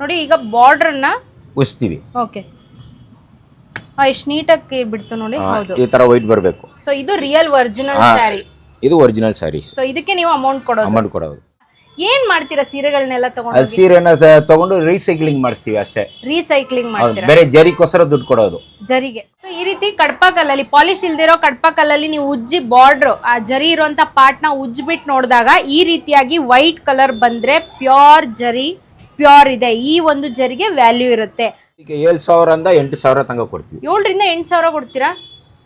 ನೋಡಿ ಈಗ ಬಾರ್ಡರ್ ಅನ್ನ ಉಸ್ತೀವಿ. ಓಕೆ ಎಷ್ಟು ನೀಟಾಗಿ ಬಿಡ್ತು ನೋಡಿ ಹೌದು. ಈ ತರ ವೈಟ್ ಬರಬೇಕು. ಸೊ ಇದು ರಿಯಲ್ ಒರಿಜಿನಲ್ ಸ್ಯಾರಿ ಇದು ಒರಿಜಿನಲ್ ಸ್ಯಾರಿ ಸೊ ಇದಕ್ಕೆ ನೀವು ಅಮೌಂಟ್ ಕೊಡೋದು. ಅಮೌಂಟ್ ಕೊಡೋದು. ಏನ್ ಮಾಡ್ತೀರಾ ಸೀರೆಗಳನ್ನೆಲ್ಲ ತಗೊಂಡು ಸೀರೆನ ತಗೊಂಡು ರೀಸೈಕ್ಲಿಂಗ್ ಮಾಡಿಸ್ತೀವಿ ಅಷ್ಟೇ. ರೀಸೈಕ್ಲಿಂಗ್ ಮಾಡ್ತೀರಾ? ಬೇರೆ ಜರಿಗೋಸ್ಕರ ದುಡ್ಡು ಕೊಡೋದು. ಜರಿಗೆ. ಸೊ ಈ ರೀತಿ ಕಡ್ಪಾ ಕಲ್ಲಲ್ಲಿ ಪಾಲಿಶ್ ಇಲ್ದಿರೋ ಕಡ್ಪಾ ಕಲ್ಲಲ್ಲಿ ನೀವು ಉಜ್ಜಿ ಬಾರ್ಡರ್ ಆ ಜರಿ ಇರುವಂತ ಪಾರ್ಟ್ನ ಉಜ್ಜಿಬಿಟ್ಟು ನೋಡಿದಾಗ ಈ ರೀತಿಯಾಗಿ ವೈಟ್ ಕಲರ್ ಬಂದ್ರೆ ಪ್ಯೂರ್ ಜರಿ ಪ್ಯೂರ್ ಇದೆ. ಈ ಒಂದು ಜರಿಗೆ ವ್ಯಾಲ್ಯೂ ಇರುತ್ತೆ. ಈಗ ಏಳು ಸಾವಿರದಿಂದ ಎಂಟು ಸಾವಿರ ತನಕ ಕೊಡ್ತೀವಿ. ಏಳರಿಂದ ಎಂಟು ಸಾವಿರ ಕೊಡ್ತೀರಾ?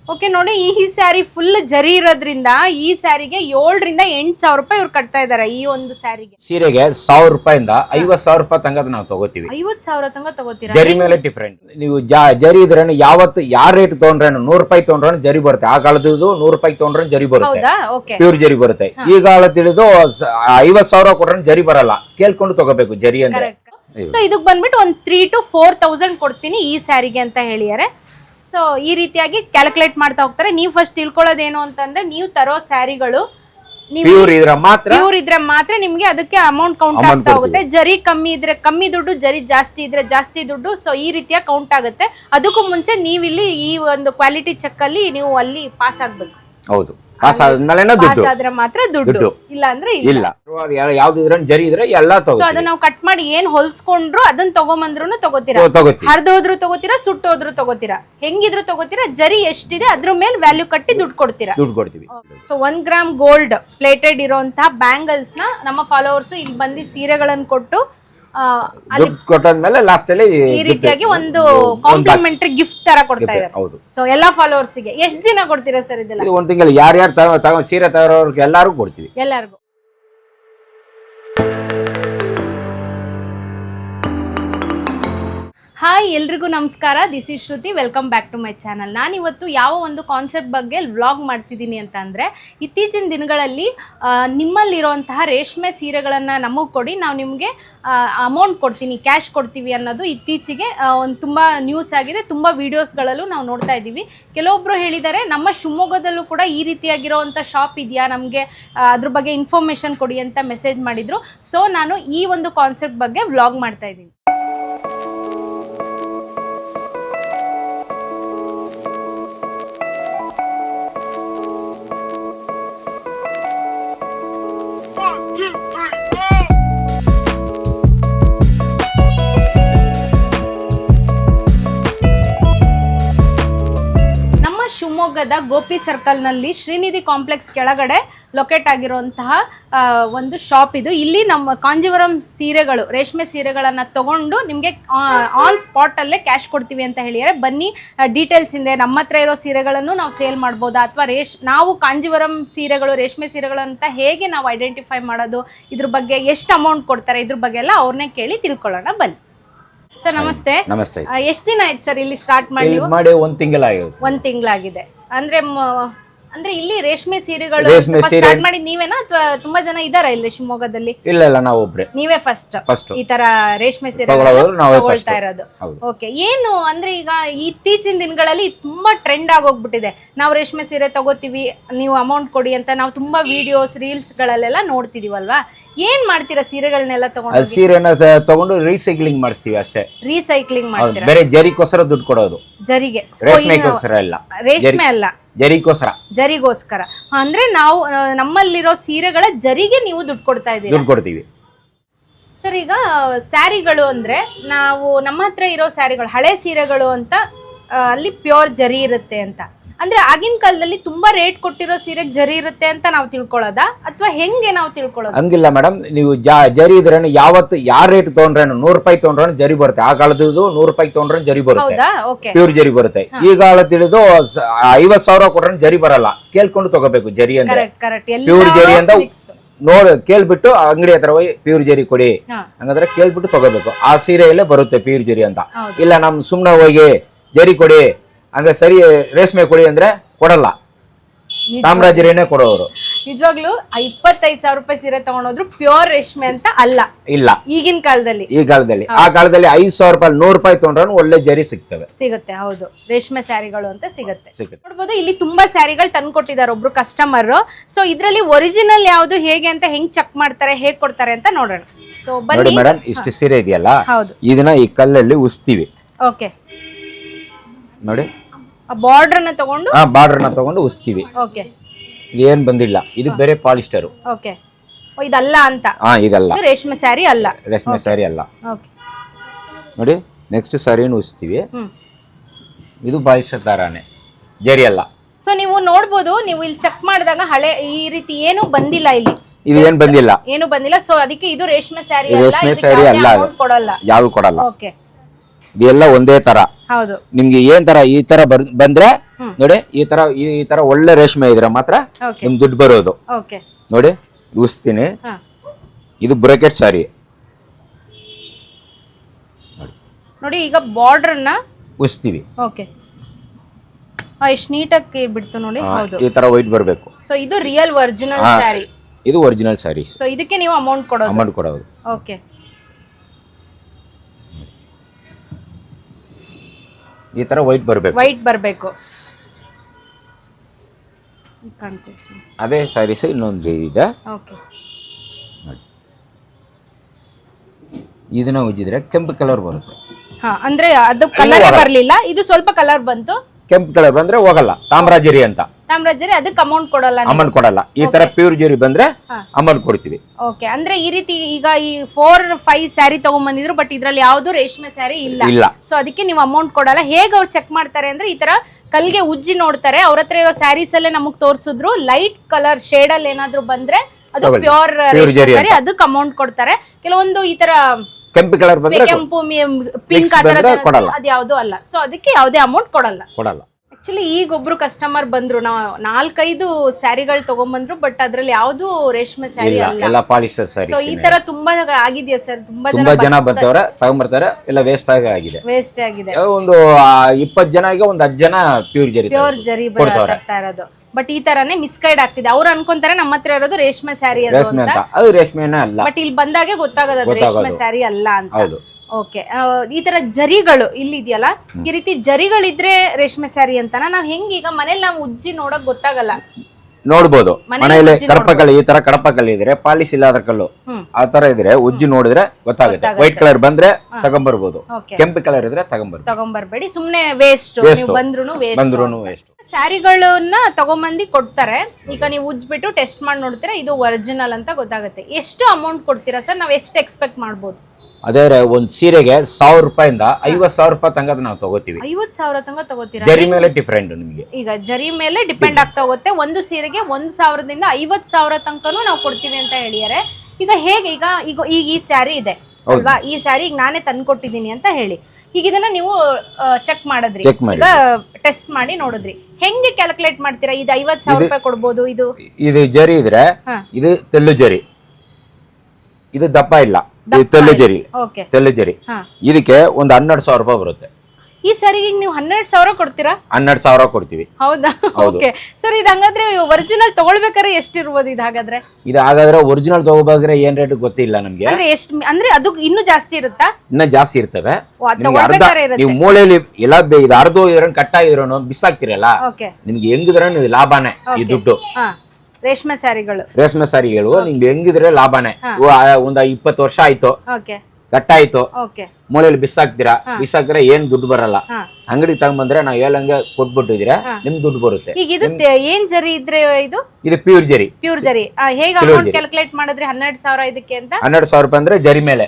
ಓಕೆ ನೋಡಿ ಈ ಸ್ಯಾರಿ ಫುಲ್ ಜರಿ ಇರೋದ್ರಿಂದ ಈ ಸ್ಯಾರಿಗೆ ಏಳರಿಂದ ಎಂಟು ಸಾವಿರ ರೂಪಾಯಿ ಇವ್ರು ಕಟ್ತಾ ಇದಾರೆ ಈ ಒಂದು ಸ್ಯಾರಿಗೆ. ಸೀರೆಗೆ ಸಾವಿರ ರೂಪಾಯಿಂದ ಐವತ್ ಸಾವಿರ ರೂಪಾಯಿ ತಂಗದ ನಾವು ತಗೋತೀವಿ. ಐವತ್ ಸಾವಿರ ತನಕ ತಗೋತೀರಾ? ಜರಿ ಮೇಲೆ ಡಿಫ್ರೆಂಟ್ ನೀವು ಜಾ- ಜರಿ ಇದ್ರೆ ಯಾವತ್ತು ಯಾರ ರೇಟ್ ತೊಗೊಂಡ್ರೇನು ನೂರು ರೂಪಾಯಿ ತೊಗೊಂಡ್ರೆ ಜರಿ ಬರುತ್ತೆ. ಆ ಕಾಲದ್ದು ನೂರು ರೂಪಾಯಿ ತೊಗೊಂಡ್ರೆ ಜರಿ ಬರುತ್ತೆ. ಹೌದಾ? ಓಕೆ. ಪ್ಯೂರ್ ಜರಿ ಬರುತ್ತೆ. ಈ ಕಾಲ ತಿಳಿದು ಸ- ಐವತ್ ಸಾವಿರ ಕೊಟ್ರೆ ಜರಿ ಬರಲ್ಲ. ಕೇಳ್ಕೊಂಡು ತಗೋಬೇಕು ಜರಿ ಅಂದ್ರೆ. ಕರೆಕ್ಟ್ ಸೊ ಇದಕ್ಕೆ ಬಂದ್ಬಿಟ್ಟು ಒಂದು ತ್ರೀ ಟು ಫೋರ್ ತೌಸಂಡ್ ಕೊಡ್ತೀನಿ ಈ ಸ್ಯಾರಿಗೆ ಅಂತ ಹೇಳಿದ್ದಾರೆ ಸೊ ಈ ರೀತಿಯಾಗಿ ಕ್ಯಾಲ್ಕುಲೇಟ್ ಮಾಡ್ತಾ ಹೋಗ್ತಾರೆ. ನೀವು ಫಸ್ಟ್ ತಿಳ್ಕೊಳ್ಳೋದೇನು ಅಂತಂದ್ರೆ ನೀವು ತರೋ ಸ್ಯಾರಿಗಳು ಪ್ಯೂರ್ ಇದ್ರೆ ಮಾತ್ರ ಪ್ಯೂರ್ ಇದ್ರೆ ಮಾತ್ರ ನಿಮ್ಗೆ ಅದಕ್ಕೆ ಅಮೌಂಟ್ ಕೌಂಟ್ ಆಗ್ತಾ ಹೋಗುತ್ತೆ. ಜರಿ ಕಮ್ಮಿ ಇದ್ರೆ ಕಮ್ಮಿ ದುಡ್ಡು ಜರಿ ಜಾಸ್ತಿ ಇದ್ರೆ ಜಾಸ್ತಿ ದುಡ್ಡು. ಸೊ ಈ ರೀತಿಯ ಕೌಂಟ್ ಆಗುತ್ತೆ. ಅದಕ್ಕೂ ಮುಂಚೆ ನೀವಿಲ್ಲಿ ಈ ಒಂದು ಕ್ವಾಲಿಟಿ ಚೆಕ್ ಅಲ್ಲಿ ನೀವು ಅಲ್ಲಿ ಪಾಸ್ ಆಗ್ಬೇಕು. ಹೌದು. ಪಾಸ್ ಆದ್ಮೇಲೆ ದುಡ್ಡು ಪಾಸ್ ಆದ್ರೆ ಮಾತ್ರ ದುಡ್ಡು. ಇಲ್ಲ ಅಂದ್ರೆ ಇಲ್ಲ. ಇಲ್ಲ. ಯಾವ್ದು ಇದ್ರೆ ಜರಿ ಇದ್ರೆ ಎಲ್ಲಾ ಸೊ ತಗೋ ಅದನ್ನ ನಾವು ಕಟ್ ಮಾಡಿ ಏನ್ ಹೊಲ್ಸ್ಕೊಂಡ್ರು ಅದನ್ನ ತಗೊಂಬಂದ್ರು ತಗೋತೀರಾ? ತಗೋತೀವಿ. ಹರಿದೋದ್ರು ತಗೋತೀರಾ ಸುಟ್ಟೋದ್ರು ತಗೋತೀರಾ? ಹೆಂಗಿದ್ರು ತಗೋತೀರಾ ಜರಿ ಎಷ್ಟಿದೆ ಅದ್ರ ಮೇಲೆ ವ್ಯಾಲ್ಯೂ ಕಟ್ಟಿ ದುಡ್ಡು ಕೊಡ್ತೀರಾ? ದುಡ್ಡು ಕೊಡ್ತೀವಿ. So one gram gold plated ಇರೋಂತಹ ಬ್ಯಾಂಗಲ್ಸ್ನ ನಮ್ಮ ಫಾಲೋವರ್ಸ್ ಇಲ್ಲಿ ಬಂದು ಸೀರೆಗಳನ್ನ ಕೊಟ್ಟು ದುಡ್ಡು ಕೊಟ್ಟಾದ್ಮೇಲೆ ಲಾಸ್ಟ್ ಅಲ್ಲಿ ಈ ರೀತಿಯಾಗಿ ಒಂದು ಕಾಂಪ್ಲಿಮೆಂಟರಿ ಗಿಫ್ಟ್ ತರ ಕೊಡ್ತಾ ಇದ್ದಾರೆ. ಹೌದು. ಸೊ ಎಲ್ಲಾ ಫಾಲೋವರ್ಸ್ಗೆ. ಎಷ್ಟು ದಿನ ಕೊಡ್ತೀರಾ ಸರ್ ಇದೆಲ್ಲ? ಇದು ಒಂದ್ ತಿಂಗಳು ಯಾರ್ಯಾರು ತಗೋ ತಗೋ ಸೀರೆ ತಗೋರ್ಗೆ ಎಲ್ಲಾರು ಕೊಡ್ತೀವಿ. ಎಲ್ಲರಿಗೂ. ಹಾಯ್ ಎಲ್ರಿಗೂ ನಮಸ್ಕಾರ. This is Shruti welcome back to my channel ನಾನಿವತ್ತು ಯಾವ ಒಂದು ಕಾನ್ಸೆಪ್ಟ್ ಬಗ್ಗೆ ವ್ಲಾಗ್ ಮಾಡ್ತಿದ್ದೀನಿ ಅಂತ ಅಂದರೆ, ಇತ್ತೀಚಿನ ದಿನಗಳಲ್ಲಿ ನಿಮ್ಮಲ್ಲಿರುವಂತಹ ರೇಷ್ಮೆ ಸೀರೆಗಳನ್ನು ನಮಗೆ ಕೊಡಿ. ನಾವು ನಿಮಗೆ ಅಮೌಂಟ್ ಕೊಡ್ತೀನಿ ಕ್ಯಾಶ್ ಕೊಡ್ತೀವಿ ಅನ್ನೋದು ಇತ್ತೀಚೆಗೆ ಒಂದು ತುಂಬ ನ್ಯೂಸ್ ಆಗಿದೆ. ತುಂಬ ವೀಡಿಯೋಸ್ಗಳಲ್ಲೂ ನಾವು ನೋಡ್ತಾ ಇದ್ದೀವಿ. ಕೆಲವೊಬ್ಬರು ಹೇಳಿದ್ದಾರೆ ನಮ್ಮ ಶಿವಮೊಗ್ಗದಲ್ಲೂ ಕೂಡ ಈ ರೀತಿಯಾಗಿರೋವಂಥ ಶಾಪ್ ಇದೆಯಾ? ನಮಗೆ ಅದ್ರ ಬಗ್ಗೆ ಇನ್ಫಾರ್ಮೇಷನ್ ಕೊಡಿ ಅಂತ ಮೆಸೇಜ್ ಮಾಡಿದರು. ಸೊ ನಾನು ಈ ಒಂದು ಕಾನ್ಸೆಪ್ಟ್ ಬಗ್ಗೆ ವ್ಲಾಗ್ ಮಾಡ್ತಾ ಇದ್ದೀನಿ. ಶಿವಮೊಗ್ಗದ ಗೋಪಿ ಸರ್ಕಲ್ನಲ್ಲಿ ಶ್ರೀನಿಧಿ ಕಾಂಪ್ಲೆಕ್ಸ್ ಕೆಳಗಡೆ ಲೊಕೇಟ್ ಆಗಿರುವಂತಹ ಒಂದು ಶಾಪ್ ಇದು. ಇಲ್ಲಿ ನಮ್ಮ ಕಾಂಜಿವರಂ ಸೀರೆಗಳು ರೇಷ್ಮೆ ಸೀರೆಗಳನ್ನು ತಗೊಂಡು ನಿಮಗೆ ಆನ್ ಸ್ಪಾಟಲ್ಲೇ ಕ್ಯಾಶ್ ಕೊಡ್ತೀವಿ ಅಂತ ಹೇಳಿದರೆ ಬನ್ನಿ ಡೀಟೇಲ್ಸ್ ಇಂದೆ. ನಮ್ಮ ಹತ್ರ ಇರೋ ಸೀರೆಗಳನ್ನು ನಾವು ಸೇಲ್ ಮಾಡ್ಬೋದಾ? ಅಥವಾ ರೇಷ್ ನಾವು ಕಾಂಜಿವರಂ ಸೀರೆಗಳು ರೇಷ್ಮೆ ಸೀರೆಗಳು ಅಂತ ಹೇಗೆ ನಾವು ಐಡೆಂಟಿಫೈ ಮಾಡೋದು? ಇದ್ರ ಬಗ್ಗೆ ಎಷ್ಟು ಅಮೌಂಟ್ ಕೊಡ್ತಾರೆ? ಇದ್ರ ಬಗ್ಗೆ ಎಲ್ಲ ಅವ್ರನ್ನೇ ಕೇಳಿ ತಿಳ್ಕೊಳ್ಳೋಣ. ಬನ್ನಿ. ಸರ್ ನಮಸ್ತೆ. ನಮಸ್ತೆ. ಎಷ್ಟು ದಿನ ಆಯ್ತು ಸರ್ ಇಲ್ಲಿ ಸ್ಟಾರ್ಟ್ ಮಾಡಿ ಮಾಡಿ ಒಂದು ತಿಂಗಳಾಗಿದೆ. ಒಂದು ತಿಂಗಳಾಗಿದೆ. ಅಂದ್ರೆ ಅಂದ್ರೆ ಇಲ್ಲಿ ರೇಷ್ಮೆ ಸೀರೆಗಳು ರೇಷ್ಮೆ ಸೀರೆ- ಸ್ಟಾರ್ಟ್ ಮಾಡಿ ನೀವೇನಾ ಅಥವಾ ತುಂಬಾ ಜನ ಇದ್ದಾರಾ ಇಲ್ಲಿ ಶಿವಮೊಗ್ಗದಲ್ಲಿ? ಇಲ್ಲ ಇಲ್ಲ ನಾವು ಒಬ್ರೆ. ನೀವೇ ಫಸ್ಟ್ ಫಸ್ಟ್ ಈ ತರ ರೇಷ್ಮೆ ಸೀರೆ ನಾವೇ ತಗೊಳ್ತಾ first. ಇರೋದು. ಹೌದು. ಓಕೆ ಏನು ಅಂದ್ರೆ ಈಗ ಇತ್ತೀಚಿನ ದಿನಗಳಲ್ಲಿ ತುಂಬಾ ಟ್ರೆಂಡ್ ಆಗೋಗ್ಬಿಟ್ಟಿದೆ. ನಾವು ರೇಷ್ಮೆ ಸೀರೆ ತಗೋತೀವಿ ನೀವು ಅಮೌಂಟ್ ಕೊಡಿ ಅಂತ ನಾವು ತುಂಬಾ ವಿಡಿಯೋಸ್ ರೀಲ್ಸ್ ಗಳಲ್ಲೆಲ್ಲ ನೋಡ್ತಿದೀವಲ್ವಾ? ಏನ್ ಮಾಡ್ತೀರಾ ಸೀರೆಗಳನ್ನೆಲ್ಲ ತಗೊಂಡು ಅದು ಸೀರೆನ ಸ- ತಗೊಂಡು ರೀಸೈಕ್ಲಿಂಗ್ ಮಾಡಿಸ್ತೀವಿ ಅಷ್ಟೇ. ರೀಸೈಕ್ಲಿಂಗ್ ಹೌದು ಮಾಡ್ತೀರಾ? ಬೇರೆ ಜರಿಗೋಸ್ಕರ ದುಡ್ಡು ಕೊಡೋದು. ಜರಿಗೆ. ಓ, ರೇಷ್ಮೆಗೋಸ್ಕರ ಇಲ್ಲ ರೇಷ್ಮೆ ಅಲ್ಲ. ಜರಿಗೋಸ್ಕರ. ಜರಿಗೋಸ್ಕರ. ಅಂದ್ರೆ ನಾವು ನಮ್ಮಲ್ಲಿರೋ ಸೀರೆಗಳ ಜರಿಗೆ ನೀವು ದುಡ್ಡು ಕೊಡ್ತಾ ಇದ್ದೀರಿ? ದುಡ್ಡು ಕೊಡ್ತೀವಿ. ಸರ್ ಈಗ ಸ್ಯಾರಿಗಳು ಅಂದ್ರೆ ನಾವು ನಮ್ಮ ಹತ್ರ ಇರೋ ಸ್ಯಾರಿಗಳು ಹಳೆ ಸೀರೆಗಳು ಅಂತ ಅಲ್ಲಿ ಪ್ಯೂರ್ ಜರಿ ಇರುತ್ತೆ ಅಂತ. ಅಂದ್ರೆ ಆಗಿನ ಕಾಲದಲ್ಲಿ ತುಂಬಾ ರೇಟ್ ಕೊಟ್ಟಿರೋ ಸೀರೆಗೆ ಜರಿ ಇರುತ್ತೆ ಅಂತ ನಾವು ತಿಳ್ಕೊಳ್ಳೋದಾ? ಅಥವಾ ಹೆಂಗೆ ನಾವು ತಿಳ್ಕೊಳ್ಳೋದು? ಹಂಗಿಲ್ಲ ಮೇಡಮ್ ನೀವು ಜಾ ಜರಿ ಇದ್ರೆ ಯಾವತ್ತು ಯಾರ ರೇಟ್ ತೊಗೊಂಡ್ರೇನು ನೂರು ರೂಪಾಯಿ ತೊಗೊಂಡ್ರೆ ಜರಿ ಬರುತ್ತೆ. ಆ ಕಾಲದ ನೂರು ರೂಪಾಯಿ ತೊಗೊಂಡ್ರೆ ಜರಿ ಬರುತ್ತೆ. ಹೌದಾ? ಓಕೆ ಪ್ಯೂರ್ ಜರಿ ಬರುತ್ತೆ. ಈ ಕಾಲ ತಿಳಿದು ಐವತ್ ಸಾವಿರ ಕೊಟ್ರೆ ಜರಿ ಬರಲ್ಲ. ಕೇಳ್ಕೊಂಡು ತಗೋಬೇಕು ಜರಿ ಅಂದ್ರೆ. ಕರೆಕ್ಟ್ ಕರೆಕ್ಟ್ ಪ್ಯೂರ್ ಜರಿ ಅಂತ ನೋಡ್ ಕೇಳ್ಬಿಟ್ಟು ಅಂಗಡಿ ಹತ್ರ ಹೋಗಿ ಪ್ಯೂರ್ ಜರಿ ಕೊಡಿ. ಹಾ. ಹಂಗಂದ್ರೆ ಕೇಳ್ಬಿಟ್ಟು ತಗೋಬೇಕು. ಆ ಸೀರೆಯಲ್ಲೇ ಬರುತ್ತೆ ಪ್ಯೂರ್ ಜರಿ ಅಂತ. ಇಲ್ಲ ನಮ್ ಸುಮ್ನೆ ಹೋಗಿ ಜರಿ ಕೊಡಿ. ಹಂಗ ಸರಿ ರೇಷ್ಮೆ ಕೊಡಿ ಅಂದ್ರೆ ಕೊಡಲ್ಲ. ಸಾಮ್ರಾಜ್ಯರೇನೇ ಕೊಡೋರು. ನಿಜವಾಗ್ಲೂ ಇಪ್ಪತ್ತೈದು ಸಾವಿರ ರೂಪಾಯಿ ಸೀರೆ ತಗೊಂಡೋದ್ರು ಪ್ಯೂರ್ ರೇಷ್ಮೆ ಅಂತ ಅಲ್ಲ. ಇಲ್ಲ. ಈಗಿನ ಕಾಲದಲ್ಲಿ. ಈ ಕಾಲದಲ್ಲಿ. ಆ ಕಾಲದಲ್ಲಿ ಐದ್ ಸಾವಿರ ರೂಪಾಯಿ ನೂರು ರೂಪಾಯಿ ತೊಗೊಂಡ್ರೆ ಒಳ್ಳೆ ಜರಿ ಸಿಗ್ತವೆ. ಸಿಗುತ್ತೆ ಹೌದು. ರೇಷ್ಮೆ ಸ್ಯಾರಿಗಳು ಅಂತ ಸಿಗುತ್ತೆ. ಸಿಗುತ್ತೆ. ನೋಡ್ಬೋದು ಇಲ್ಲಿ ತುಂಬಾ ಸ್ಯಾರಿಗಳು ತಂದು ಕೊಟ್ಟಿದ್ದಾರೆ ಒಬ್ರು ಕಸ್ಟಮರ್ ಸೊ ಇದ್ರಲ್ಲಿ ಒರಿಜಿನಲ್ ಯಾವುದು ಹೇಗೆ ಅಂತ ಹೆಂಗ್ ಚೆಕ್ ಮಾಡ್ತಾರೆ ಹೇಗ್ ಕೊಡ್ತಾರೆ ಅಂತ ನೋಡೋಣ. ಸೊ ಬನ್ನಿ. ಮೇಡಮ್ ಇಷ್ಟು ಸೀರೆ ಇದೆಯಲ್ಲ? ಹೌದು. ಇದನ್ನ ಈ ಕಲ್ಲಲ್ಲಿ ಉಸ್ತೀವಿ. ಓಕೆ ನೋಡಿ. ಆ ನ ತಗೊಂಡು? ಆ ಬಾರ್ಡರ್ನ ತಗೊಂಡು ಉಸ್ತೀವಿ. ಓಕೆ. ಏನ್ ಬಂದಿಲ್ಲ. ಇದು ಬೇರೆ ಪಾಲಿಸ್ಟರು. ಓಕೆ. ಇದಲ್ಲ ಅಂತ? ಹಾ ಇದಲ್ಲ. ಇದು ರೇಷ್ಮೆ ಸ್ಯಾರಿ ಅಲ್ಲ. ರೇಷ್ಮೆ ಸ್ಯಾರಿ ಅಲ್ಲ. ಓಕೆ. ನೋಡಿ ನೆಕ್ಸ್ಟ್ ಸ್ಯಾರಿನ ಉಸ್ತೀವಿ. ಹ್ಮ್. ಇದು ಪಾಲಿಸ್ಟರ್ ದಾರಾನೆ ಜರಿ ಅಲ್ಲ. ಸೊ ನೀವು ನೋಡ್ಬೋದು ನೀವು ಇಲ್ಲಿ ಚೆಕ್ ಮಾಡಿದಾಗ ಹಳೆ ಈ ರೀತಿ ಏನು ಬಂದಿಲ್ಲ ಇಲ್ಲಿ. ಇದು ಏನ್ ಬಂದಿಲ್ಲ. ಏನು ಬಂದಿಲ್ಲ. ಸೊ ಅದಕ್ಕೆ ಇದು ರೇಷ್ಮೆ ಸ್ಯಾರಿ ರೇಷ್ಮೆ ಸ್ಯಾರಿ ಅಲ್ಲ. ಕೊಡಲ್ಲ. ಯಾವ್ದು ಕೊಡಲ್ಲ. ಓಕೆ. ಇದೆಲ್ಲ ಒಂದೇ ತರ. ಹೌದು. ನಿಮ್ಗೆ ಏನ್ ತರ ಈ ತರ ಬಂದ್ರೆ ನೋಡಿ ಈ ತರ ಈ ತರ ಒಳ್ಳೆ ರೇಷ್ಮೆ ಇದ್ರೆ ಮಾತ್ರ ನಿಮ್ ದುಡ್ಡು ಬರೋದು. ಓಕೆ ನೋಡಿ ಉಸ್ತೀನಿ ಇದು ಬ್ರೇಕೆಟ್ ಸಾರಿ. ನೋಡಿ. ಈಗ ಬಾರ್ಡರ್ನ ಉಸ್ತೀವಿ ಓಕೆ ಎಷ್ಟು ನೀಟಾಗಿ ಬಿಡ್ತು ನೋಡಿ. ಹೌದು. ಈ ತರ ವೈಟ್ ಬರಬೇಕು. ಸೊ ಇದು ರಿಯಲ್ ಒರಿಜಿನಲ್ ಸ್ಯಾರಿ ಇದು ಒರಿಜಿನಲ್ ಸ್ಯಾರಿ ಸೊ ಇದಕ್ಕೆ ನೀವು ಅಮೌಂಟ್ ಕೊಡೋದು. ಅಮೌಂಟ್ ಕೊಡೋದು. ಓಕೆ ಈ ತರ ವೈಟ್ ಬರಬೇಕು. ವೈಟ್ ಬರಬೇಕು. ಅದೇ ಸ್ಯಾರೀಸ್ ಇನ್ನೊಂದು ಇದೆ. ಓಕೆ ನೋಡಿ. ಇದನ್ನ ಉಜ್ಜಿದ್ರೆ ಕೆಂಪು ಕಲರ್ ಬರುತ್ತೆ. ಹಾ ಅಂದ್ರೆ ಅದು ಕಲರ್ ಬರಲಿಲ್ಲ ಇದು ಸ್ವಲ್ಪ ಕಲರ್ ಬಂತು. ಕೆಂಪು ಕಲರ್ ಬಂದ್ರೆ ಹೋಗಲ್ಲ. ತಾಮ್ರಾಜರಿ ಅಂತ. ತಾಮ್ರಜ್ಜರಿ ಅದಕ್ಕೆ ಅಮೌಂಟ್ ಕೊಡಲ್ಲ ನೀವು. ಅಮೌಂಟ್ ಕೊಡಲ್ಲ. ಈ ತರ ಪ್ಯೂರ್ ಜರಿ ಬಂದ್ರೆ. ಅಮೌಂಟ್ ಕೊಡ್ತೀವಿ. ಓಕೆ ಅಂದ್ರೆ ಈ ರೀತಿ ಈಗ ಈ ಫೋರ್ ಫೈವ್ ಸ್ಯಾರಿ ತಗೊಂಡ್ಬಂದಿದ್ರು ಬಟ್ ಇದ್ರಲ್ಲಿ ಯಾವ್ದು ರೇಷ್ಮೆ ಸ್ಯಾರಿ ಇಲ್ಲ. ಇಲ್ಲ. ಸೊ ಅದಕ್ಕೆ ನೀವು ಅಮೌಂಟ್ ಕೊಡಲ್ಲ. ಹೇಗೆ ಅವ್ರು ಚೆಕ್ ಮಾಡ್ತಾರೆ ಅಂದ್ರೆ ಈ ತರ ಕಲ್ಗೆ ಉಜ್ಜಿ ನೋಡ್ತಾರೆ. ಅವ್ರ ಹತ್ರ ಇರೋ ಸ್ಯಾರೀಸ್ ಅಲ್ಲೇ ನಮಗ್ ತೋರಿಸಿದ್ರು. ಲೈಟ್ ಕಲರ್ ಶೇಡ್ ಅಲ್ಲಿ ಏನಾದ್ರು ಬಂದ್ರೆ ಅದು ತಗೊಳ್ಳಿ. ಪ್ಯೂರ್ Pure ಜರಿ ಸ್ಯಾರಿ ಅದಕ್ಕೆ ಅಮೌಂಟ್ ಕೊಡ್ತಾರೆ. ಕೆಲವೊಂದು ಈ ತರ ಕೆಂಪು ಕಲರ್ ಬಂದ್ರೆ ಕೆಂಪು ಪಿಂಕ್ ಆ ಬಂದ್ರೆ ಕೊಡಲ್ಲ. ಅದು ಯಾವ್ದು ಅಲ್ಲ. ಸೊ ಅದಕ್ಕೆ ಯಾವ್ದೇ ಅಮೌಂಟ್ ಕೊಡಲ್ಲ. ಕೊಡಲ್ಲ. ಆಕ್ಚುಲಿ ಈಗ ಒಬ್ರು ಕಸ್ಟಮರ್ ಬಂದ್ರು. ನಾವು ನಾಲ್ಕೈದು ಸ್ಯಾರಿಗಳು ತಗೊಂಡ್ಬಂದ್ರು ಬಟ್ ಅದ್ರಲ್ಲಿ ಯಾವ್ದು ರೇಷ್ಮೆ ಸ್ಯಾರಿ ಇಲ್ಲ ಅಲ್ಲ. ಎಲ್ಲ ಪಾಲಿಸ್ಟರ್ ಸಾರಿ ಸೊ ಈ ತರ ತುಂಬಾ ಆಗಿದೆಯಾ ಸರ್? ತುಂಬಾ ತುಂಬಾ ಜನ ಜನ ತಗೊಂಡ್ಬರ್ತಾರೆ ಎಲ್ಲ ವೇಸ್ಟ್ ಆಗಿ ಆಗಿದೆ. ವೇಸ್ಟ್ ಆಗಿದೆ. ಯಾವ ಒಂದು ಇಪ್ಪತ್ತು ಜನ ಒಂದು ಹತ್ತು ಜನ ಪ್ಯೂರ್ ಜರಿ ಪ್ಯೂರ್ ಜರಿ ಕೊಡ್ತವ್ರೆ. ಬರ್ತಾ ಇರೋದು. ಬಟ್ ಈ ತರಾನೇ ಮಿಸ್ಗೈಡ್ ಆಗ್ತಿದೆ. ಅವ್ರು ಅನ್ಕೊಂತಾರೆ ನಮ್ಮ ಹತ್ರ ಇರೋದು ರೇಷ್ಮೆ ಸ್ಯಾರಿ ಅದು ರೇಷ್ಮೆ ಅಂತ. ಅಂತ. ಅದು ರೇಷ್ಮೆನೇ ಅಲ್ಲ. ಬಟ್ ಇಲ್ಲಿ ಬಂದಾಗ ಗೊತ್ತಾಗೋದು ಅದು ರೇಷ್ಮೆ ಗೊತ್ತಾಗೋದು. ಸ್ಯಾರಿ ಅಲ್ಲ ಅಂತ. ಹೌದು. ಓಕೆ ಈ ತರ ಜರಿಗಳು ಇಲ್ಲಿದೆಯಲ್ಲ? ಈ ರೀತಿ ಜರಿಗಳಿದ್ರೆ ರೇಷ್ಮೆ ಸ್ಯಾರಿ ಅಂತ ನಾವ್ ಹೆಂಗ್ ಈಗ ಮನೇಲಿ ನಾವು ಉಜ್ಜಿ ನೋಡಕ್ ಗೊತ್ತಾಗಲ್ಲ. ನೋಡ್ಬೋದು. ಮನೆಯಲ್ಲಿ ಉಜ್ಜಿ ಈ ತರ ಕಡಪ ಕಲ್ಲು ಇದ್ರೆ ಪಾಲಿಶ್ ಇಲ್ಲದ ಕಲ್ಲು ಆ ತರ ಇದ್ರೆ ಉಜ್ಜಿ ನೋಡಿದ್ರೆ ಗೊತ್ತಾಗುತ್ತೆ. ವೈಟ್ ಕಲರ್ ಬಂದ್ರೆ ತಗೊಂಬರ್ಬೋದು. ಕೆಂಪು ಕಲರ್ ಇದ್ರೆ ತಗೊಂಬರ್ ತಗೊಂಬರ್ಬೇಡಿ. ಸುಮ್ನೆ ವೇಸ್ಟ್ ಬಂದ್ರು ಬಂದ್ರು ವೇಸ್ಟ್ ಸ್ಯಾರಿಗಳನ್ನ ತಗೊಂಬಂದಿ ಕೊಡ್ತಾರೆ. ಈಗ ನೀವು ಉಜ್ಬಿಟ್ಟು ಟೆಸ್ಟ್ ಮಾಡಿ ನೋಡ್ತೀರಾ ಇದು ಒರಿಜಿನಲ್ ಅಂತ ಗೊತ್ತಾಗುತ್ತೆ. ಎಷ್ಟು ಅಮೌಂಟ್ ಕೊಡ್ತೀರಾ ಸರ್? ನಾವ್ ಎಷ್ಟು ಎಕ್ಸ್ಪೆಕ್ಟ್ ಮಾಡ್ಬೋದು? ಅದೇ ಒಂದು ಸೀರೆಗೆ ಸಾವಿರ ರೂಪಾಯಿಂದ ಐವತ್ ಸಾವಿರ ರೂಪಾಯಿ ತನಕ ನಾವು ತಗೋತೀವಿ. ಐವತ್ ಸಾವಿರ ತನಕ ತಗೋತೀರಾ? ಜರಿ ಮೇಲೆ ಡಿಫ್ರೆಂಟ್ ನಿಮಗೆ. ಈಗ ಜರಿ ಮೇಲೆ ಡಿಪೆಂಡ್ ಆಗ್ತಾ ಹೋಗುತ್ತೆ. ಒಂದು ಸೀರೆಗೆ ಒಂದು ಸಾವಿರದಿಂದ ಐವತ್ ಸಾವಿರ ತನಕನೂ ನಾವು ಕೊಡ್ತೀವಿ ಅಂತ ಹೇಳಿದ್ದಾರೆ ಈಗ ಹೇಗೆ ಈಗ ಈಗ ಈಗ ಈ ಸ್ಯಾರಿ ಇದೆ ಅಲ್ವಾ? ಈ ಸ್ಯಾರಿ ಈಗ ನಾನೇ ತಂದ್ಕೊಟ್ಟಿದ್ದೀನಿ ಅಂತ ಹೇಳಿ. ಈಗ ಇದನ್ನ ನೀವು ಚೆಕ್ ಮಾಡಿದ್ರಿ. Check. ಈಗ ಟೆಸ್ಟ್ ಮಾಡಿ ನೋಡಿದ್ರಿ. ಹೆಂಗೆ ಕ್ಯಾಲ್ಕುಲೇಟ್ ಮಾಡ್ತೀರಾ? ಇದು ಐವತ್ ಸಾವಿರ ರೂಪಾಯಿ ಕೊಡ್ಬೋದು ಇದು? ಇದು ಜರಿ ಇದ್ರೆ ಹಾ. ಇದು ತೆಲ್ಲು ಜರಿ. ಇದು ದಪ್ಪ ಇಲ್ಲ. ತೆಲ್ಲು ಜರಿ ತೆಲ್ಲು ಜರಿ ಇದಕ್ಕೆ ಒಂದು ಹನ್ನೆರಡು ಸಾವಿರ ರೂಪಾಯಿ ಬರುತ್ತೆ. ಈ ಸರಿಗೆ ನೀವು ಹನ್ನೆರಡು ಸಾವಿರ ಕೊಡ್ತೀರಾ? ಹನ್ನೆರಡು ಸಾವಿರ ಕೊಡ್ತೀವಿ. ಹೌದಾ? ಓಕೆ. ಸರ್ ಇದು ಹಂಗಾದ್ರೆ ಒರಿಜಿನಲ್ ತಗೊಳ್ಬೇಕಾದ್ರೆ ಎಷ್ಟಿರ್ಬೋದು ಇದು ಹಾಗಾದ್ರೆ? ಇದು ಹಾಗಾದ್ರೆ ಒರಿಜಿನಲ್ ತಗೋಬೇಕಾದ್ರೆ ಏನ್ ರೇಟ್ ಗೊತ್ತಿಲ್ಲ ನಮ್ಗೆ. ಅಂದ್ರೆ ಎಷ್ಟು ಅಂದ್ರೆ ಅದು ಇನ್ನೂ ಜಾಸ್ತಿ ಇರುತ್ತಾ? ಇನ್ನ ಜಾಸ್ತಿ ಇರ್ತವೆ. ನೀವು ಮೂಳೆಯಲ್ಲಿ ಎಲ್ಲ ಇದು ಅರ್ಧ ಇರೋ ಕಟ್ಟಾಗಿರೋ ಬಿಸಾಕ್ತಿರಲ್ಲ. ನಿಮ್ಗೆ ಹೆಂಗಿದ್ರೂ ಲಾಭನೇ ಈ ದುಡ್ಡು. ರೇಷ್ಮೆ ಸ್ಯಾರಿಗಳು. ರೇಷ್ಮೆ ಸ್ಯಾರಿಗಳು ನಿಮ್ಗೆ ಹೆಂಗಿದ್ರೆ ಲಾಭನೇ? ಒಂದ್ ಇಪ್ಪತ್ತು ವರ್ಷ ಆಯ್ತು. ಓಕೆ ಮೂಲೆಯಲ್ಲಿ ಬಿಸಾಕ್ತೀರಾ? ಬಿಸಾಕ್ರೆ ಏನ್ ದುಡ್ಡು ಬರಲ್ಲ. ಅಂಗಡಿ ತಗೊಂಬಂದ್ರೆ ನಾವು ಹೇಳಂಗೆ ಕೊಟ್ಬಿಟ್ಟಿದ್ರೆ ನಿಮ್ ದುಡ್ಡು ಬರುತ್ತೆ. ಈಗ ಇದು ಏನ್ ಜರಿ ಇದ್ರೆ ಇದು? ಇದು ಪ್ಯೂರ್ ಜರಿ. ಪ್ಯೂರ್ ಜರಿ. ಆ, ಹೇಗೆ ಅಮೌಂಟ್ ಕ್ಯಾಲ್ಕುಲೇಟ್ ಮಾಡಿದ್ರೆ ಹನ್ನೆರಡು ಸಾವಿರ ಇದಕ್ಕೆ ಅಂತ? ಹನ್ನೆರಡು ಸಾವಿರ ರೂಪಾಯಿ ಅಂದ್ರೆ ಜರಿ ಮೇಲೆ.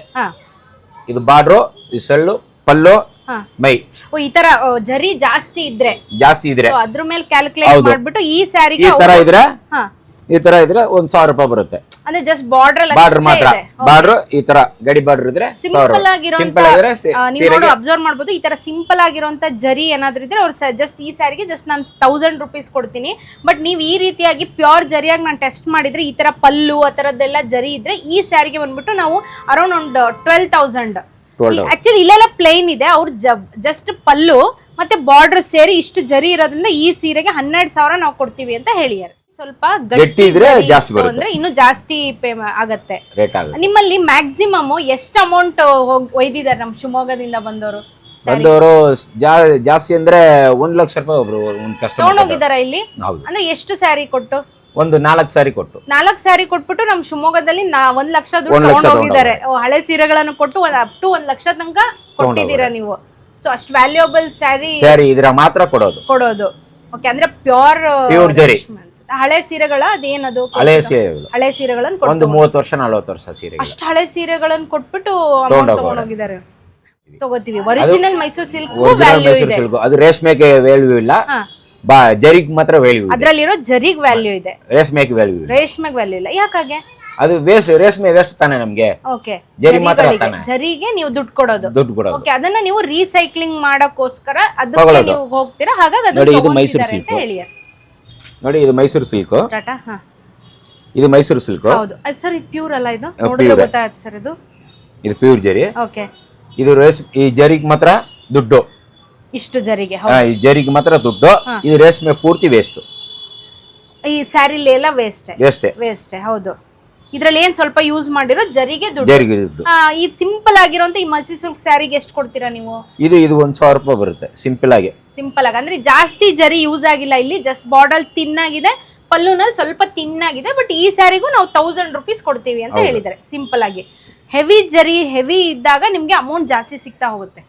ಇದು ಬಾಡ್ರು ಇದು ಸೆಲ್ಲು ಪಲ್ಲು ಮೈ. ಓ ಈ ತರ ಜರಿ ಜಾಸ್ತಿ ಇದ್ರೆ. ಜಾಸ್ತಿ ಇದ್ರೆ. ಅದ್ರ ಮೇಲೆ ಕ್ಯಾಲ್ಕುಲೇಟ್ ಮಾಡ್ಬಿಟ್ಟು ಈ ಈ ಸ್ಯಾರಿಗೆ ತರ ಇದ್ರೆ ಈ ತರ ಇದ್ರೆ ಒಂದ್ ಸಾವಿರ ರೂಪಾಯಿ ಬರುತ್ತೆ. ಅಂದ್ರೆ ಜಸ್ಟ್ ಬಾರ್ಡರ್ ಬಾರ್ಡರ್ ಮಾತ್ರ. ಬಾರ್ಡರ್ ಈ ತರ ಗಡಿ ಬಾರ್ಡರ್ ಇದ್ರೆ ಸಿಂಪಲ್ ನೋಡು ಅಬ್ಸರ್ವ್ ಮಾಡಬಹುದು ಈ ತರ ಸಿಂಪಲ್ ಆಗಿರೋಂತ ಜರಿ ಏನಾದ್ರು ಇದ್ರೆ ಅವ್ರು ಜಸ್ಟ್ ಈ ಸ್ಯಾರಿಗೆ ಜಸ್ಟ್ ನಾನು ತೌಸಂಡ್ ರುಪೀಸ್ ಕೊಡ್ತೀನಿ. ಬಟ್ ನೀವು ಈ ರೀತಿಯಾಗಿ ಪ್ಯೂರ್ ಜರಿಯಾಗಿ ನಾನು ಟೆಸ್ಟ್ ಮಾಡಿದ್ರೆ ಈ ತರ ಪಲ್ಲು ಆ ತರದ್ದೆಲ್ಲ ಜರಿ ಇದ್ರೆ ಈ ಸ್ಯಾರಿಗೆ ಬಂದ್ಬಿಟ್ಟು ನಾವು ಅರೌಂಡ್ ಒಂದು ಟ್ವೆಲ್ ತೌಸಂಡ್ ಆಕ್ಚುಲಿ ಇಲ್ಲೆಲ್ಲ ಪ್ಲೇನ್ ಇದೆ ಅವ್ರು ಜಸ್ಟ್ ಪಲ್ಲು ಮತ್ತೆ ಬಾರ್ಡರ್ ಸೇರಿ ಇಷ್ಟು ಜರಿ ಇರೋದ್ರಿಂದ ಈ ಸೀರೆಗೆ ಹನ್ನೆರಡು ಸಾವಿರ ನಾವು ಕೊಡ್ತೀವಿ ಅಂತ ಹೇಳಿದ್ದಾರೆ ಸ್ವಲ್ಪ ಗಟ್ಟಿ ಇದ್ರೆ ಜಾಸ್ತಿ ಬರುತ್ತೆ. ಅಂದ್ರೆ ಇನ್ನು ಜಾಸ್ತಿ ಪೇ ಆಗತ್ತೆ. ರೇಟ್ ಆಗುತ್ತೆ ನಿಮ್ಮಲ್ಲಿ ಮ್ಯಾಕ್ಸಿಮಮ್ ಎಷ್ಟು ಅಮೌಂಟ್ ಒಯ್ದಿದ್ದಾರೆ ನಮ್ಮ ಶಿವಮೊಗ್ಗದಿಂದ ಬಂದವರು? ಬಂದವರು ಜಾಸ್ತಿ ಅಂದ್ರೆ ಒಂದ್ ಲಕ್ಷ ರೂಪಾಯಿ ಒಬ್ರು ಒಂದು ಕಸ್ಟಮರ್ ತಗೊಂಡೋಗಿದಾರ ಇಲ್ಲಿ? ಹೌದು. ಅಂದ್ರೆ ಎಷ್ಟು ಸ್ಯಾರಿ ಕೊಟ್ಟು? ಒಂದು ನಾಲ್ಕು ಸಾರಿ ಕೊಟ್ಟು. ನಾಲ್ಕು ಸ್ಯಾರಿ ಕೊಟ್ಬಿಟ್ಟು ನಮ್ಮ ಶಿವಮೊಗ್ಗದಲ್ಲಿ ನಾ ಒಂದ್ ಲಕ್ಷ ದುಡ್ಡು ಒಂದ್ ಹೋಗಿದ್ದಾರೆ. ತಗೊಂಡೋಗಿದ್ದಾರೆ ಹಳೆ ಸೀರೆಗಳನ್ನು ಕೊಟ್ಟು ಒಂದ್ ಅಪ್ ಟು ಒಂದ್ ಲಕ್ಷ ತನಕ ಕೊಟ್ಟಿದ್ದೀರಾ ನೀವು? ಸೊ ಅಷ್ಟು ವ್ಯಾಲ್ಯೂಬಲ್ ಸ್ಯಾರಿ ಸ್ಯಾರಿ ಇದ್ರ ಮಾತ್ರ ಕೊಡೋದು. ಕೊಡೋದು. ಓಕೆ ಅಂದ್ರೆ ಪ್ಯೂರ್ Pure ಜರಿ. ಹಳೆ ಸೀರೆಗಳ ಅದೇನದು? ಹಳೆ ಸೀರೆಗಳು. ಹಳೆ ಸೀರೆಗಳನ್ನ ಕೊಟ್ಟು ಒಂದು ಮೂವತ್ತು ವರ್ಷ ನಲವತ್ತು ವರ್ಷ ಸೀರೆ ಅಷ್ಟು ಹಳೆ ಸೀರೆಗಳನ್ನ ಕೊಟ್ಬಿಟ್ಟು ಅಮೌಂಟ್ ತಗೊಂಡೋಗೋರೆ. ತಗೊಂಡೋಗಿದ್ದಾರೆ. ತಗೋತೀವಿ. Original Mysore silk original value Mysore ಇದೆ. ಸಿಲ್ಕ್ ಅದು ರೇಷ್ಮೆಗೆ ವ್ಯಾಲ್ಯೂ ಇಲ್ಲ. ಹಾ. ಬಾ ಜರಿಗ್ ಮಾತ್ರ ವ್ಯಾಲ್ಯೂ ಇದೆ. ಅದ್ರಲ್ಲಿರೋ ಜರಿಗ್ ವ್ಯಾಲ್ಯೂ ಇದೆ. ರೇಷ್ಮೆಗೆ ವ್ಯಾಲ್ಯೂ ಇಲ್ಲ ರೇಷ್ಮೆಗ್ ವ್ಯಾಲ್ಯೂ ಇಲ್ಲ. ಯಾಕಾಗೆ? ಅದು ವೇಸ್ಟ್ ರೇಷ್ಮೆ ವೇಸ್ಟ್ ತಾನೆ ನಮ್ಗೆ. ಓಕೆ ಜರಿ ಮಾತ್ರ ತಾನೆ. ಜರಿಗೆ ನೀವು ದುಡ್ಡು ಕೊಡೋದು. ದುಡ್ಡು ಕೊಡೋದು. ಓಕೆ ಅದನ್ನ ನೀವು ರೀಸೈಕ್ಲಿಂಗ್ ಮಾಡಕ್ಕೋಸ್ಕರ ಅದಕ್ಕೆ ತಗೊಳ್ಳೋದು. ನೀವು ಹೋಗ್ತೀರಾ? ಹಾಗಾಗಿ ಅದು ಇದು ಮೈಸೂರು ಸಿಲ್ಕ್. ನೋಡಿ ಇದು ಮೈಸೂರು ಸಿಲ್ಕ್. ಸ್ಟಾರ್ಟಾ ಹಾ. ಇದು ಮೈಸೂರು ಸಿಲ್ಕ್. ಹೌದು. ಸರ್ ಇದು ಪ್ಯೂರ್ ಅಲ್ಲ ಇದು? ನೋಡಿದ್ರೆ. ಗೊತ್ತಾಯ್ತು ಸರ್ ಇದು. ಇದು ಪ್ಯೂರ್ ಜರಿ. ಓಕೆ ಇದು ರೇಸ್ ಈ ಜರಿಗೆ ಮಾತ್ರ ದುಡ್ಡು. ಇಷ್ಟು ಜರಿಗೆ ಹಾ, ಈ ಜರಿಗೆ ಮಾತ್ರ ದುಡ್ಡು. ಇದು ರೇಷ್ಮೆ ಪೂರ್ತಿ ವೇಸ್ಟ್ ಈ ಸ್ಯಾರಿಲಿ ಎಲ್ಲ ವೇಸ್ಟ್ ವೇಸ್ಟೇ ವೇಸ್ಟ್ ಹೌದು. ಇದ್ರಲ್ಲಿ ಏನ್ ಸ್ವಲ್ಪ ಯೂಸ್ ಮಾಡಿರೋ ಜರಿಗೆ ದುಡ್ಡು. ಜರಿಗೆ ದುಡ್ಡು. ಆ, ಈ ಸಿಂಪಲ್ ಆಗಿರೋಂತ ಈ ಮಸಿ ಸಿಲ್ಕ್ ಸ್ಯಾರಿಗೆ ಎಷ್ಟು ಕೊಡ್ತೀರಾ ನೀವು? ಇದು ಇದು ಒಂದ್ ಸಾವಿರ ರೂಪಾಯಿ ಬರುತ್ತೆ ಸಿಂಪಲ್ ಆಗಿ. ಸಿಂಪಲ್ ಆಗಿ. ಅಂದ್ರೆ ಜಾಸ್ತಿ ಜರಿ ಯೂಸ್ ಆಗಿಲ್ಲ ಇಲ್ಲಿ ಜಸ್ಟ್ ಬಾರ್ಡಲ್ ತಿನ್ನಾಗಿದೆ ಪಲ್ಲುನಲ್ಲಿ ಸ್ವಲ್ಪ ತಿನ್ನಾಗಿದೆ ಬಟ್ ಈ ಸ್ಯಾರಿಗೂ ನಾವು ತೌಸಂಡ್ ರುಪೀಸ್ ಕೊಡ್ತೀವಿ ಅಂತ ಹೇಳಿದ್ದಾರೆ ಸಿಂಪಲ್ ಆಗಿ. ಹೆವಿ ಜರಿ ಹೆವಿ ಇದ್ದಾಗ ನಿಮ್ಗೆ ಅಮೌಂಟ್ ಜಾಸ್ತಿ ಸಿಗ್ತಾ ಹೋಗುತ್ತೆ.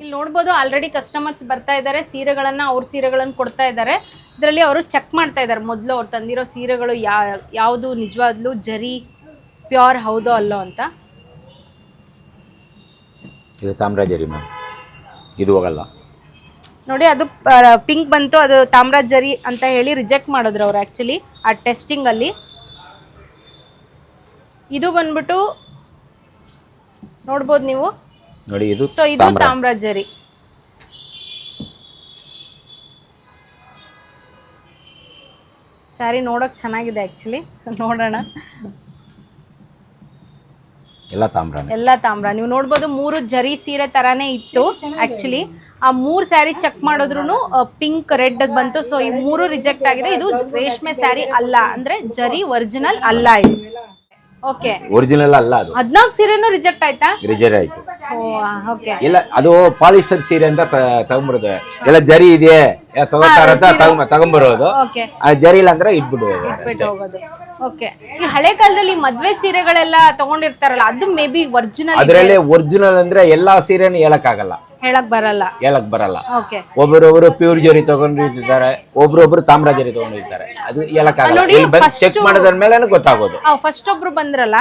ಇಲ್ಲಿ ನೋಡ್ಬೋದು ಆಲ್ರೆಡಿ ಕಸ್ಟಮರ್ಸ್ ಬರ್ತಾ ಇದ್ದಾರೆ ಸೀರೆಗಳನ್ನ ಅವ್ರ ಸೀರೆಗಳನ್ನ ಕೊಡ್ತಾ ಇದ್ದಾರೆ. ಇದರಲ್ಲಿ ಅವರು ಚೆಕ್ ಮಾಡ್ತಾ ಇದ್ದಾರೆ. ಮೊದಲು ಅವ್ರು ತಂದಿರೋ ಸೀರೆಗಳು ಯಾ ಯಾವುದು ನಿಜವಾದ್ಲು ಜರಿ ಪ್ಯೂರ್ ಹೌದೋ ಅಲ್ಲೋ ಅಂತ. ಇದು ತಾಮ್ರ ಜರಿ ಮ್ಯಾಮ್ ಇದು ಹೋಗಲ್ಲ. ನೋಡಿ ಅದು ಪಿಂಕ್ ಬಂತು ಅದು ತಾಮ್ರ ಜರಿ ಅಂತ ಹೇಳಿ ರಿಜೆಕ್ಟ್ ಮಾಡಿದ್ರು ಅವ್ರು ಆ್ಯಕ್ಚುಲಿ ಆ ಟೆಸ್ಟಿಂಗಲ್ಲಿ ಇದು ಬಂದ್ಬಿಟ್ಟು ನೋಡ್ಬೋದು ನೀವು. ನೋಡಿ ಇದು ಸೊ ಇದು ತಾಮ್ರ. ತಾಮ್ರ ಜರಿ. ಸ್ಯಾರಿ ನೋಡೋಕೆ ಚೆನ್ನಾಗಿದೆ ಆ್ಯಕ್ಚುಲಿ ನೋಡೋಣ. ಎಲ್ಲ ತಾಮ್ರ ಎಲ್ಲ ತಾಮ್ರ. ನೀವು ನೋಡ್ಬೋದು ಮೂರು ಜರಿ ಸೀರೆ ತರಾನೇ ಇತ್ತು ಆಕ್ಚುಲಿ ಆ ಮೂರ್ ಸ್ಯಾರಿ ಚೆಕ್ ಮಾಡಿದ್ರು ಪಿಂಕ್ ರೆಡ್ ಬಂತು. ಸೊ ಈ ಮೂರು ರಿಜೆಕ್ಟ್ ಆಗಿದೆ. ಇದು ರೇಷ್ಮೆ ಸ್ಯಾರಿ ಅಲ್ಲ. ಅಂದ್ರೆ ಜರಿ ಒರಿಜಿನಲ್ ಅಲ್ಲ ಇದು. ಓಕೆ ಒರಿಜಿನಲ್ ಅಲ್ಲ ಅದು. ಹದ್ನಾಲ್ಕು ಸೀರೆನೂ ರಿಜೆಕ್ಟ್ ಆಯ್ತಾ? ರಿಜೆಕ್ಟ್ ಆಯ್ತು. ಓಕೆ ಇಲ್ಲ ಅದು ಪಾಲಿಸ್ಟರ್ ಸೀರೆ ಅಂತ ತಗೊಂಡ್ಬಿಡುದು ತಗೊಂಬರೋದು ಎಲ್ಲ ಜರಿ ಇದೆ ಯಾ ತಗೋತಾರ ಅಂತ ತಗೊಂಬ ತಗೊಂಬರೋದು. ಓಕೆ ಆ ಜರಿ ಇಲ್ಲ ಅಂದ್ರೆ ಇಟ್ಬಿಡು ಬಿಟ್ಟು ಹೋಗೋದು. ಓಕೆ ಈ ಹಳೆ ಕಾಲದಲ್ಲಿ ಮದ್ವೆ ಸೀರೆಗಳೆಲ್ಲ ತಗೊಂಡಿರ್ತಾರಲ್ಲ ಅದು ಮೇ ಬಿ ಒರಿಜಿನಲ್ ಅದರಲ್ಲಿ ಒರಿಜಿನಲ್ ಅಂದ್ರೆ ಎಲ್ಲಾ ಸೀರೆನು ಹೇಳಕ್ ಆಗಲ್ಲ ಹೇಳಕ್ ಬರಲ್ಲ. ಹೇಳಕ್ ಬರಲ್ಲ. ಓಕೆ ಒಬ್ಬರೊಬ್ರು ಪ್ಯೂರ್ ಜರಿ ತಗೊಂಡಿರ್ತಾರೆ ಒಬ್ರೊಬ್ರು ತಾಮ್ರ ಜರಿ ತಗೊಂಡಿರ್ತಾರೆ. ಅದು ಹೇಳಕ್ ಆಗಲ್ಲ ನೋಡಿ, ಮಾಡೋದ್ರ ಮೇಲೆ first- ಚೆಕ್ ಮಾಡಿದ್ಮೇಲೆ ಗೊತ್ತಾಗೋದು. ಫಸ್ಟ್ ಒಬ್ರು ಬಂದ್ರಲ್ಲ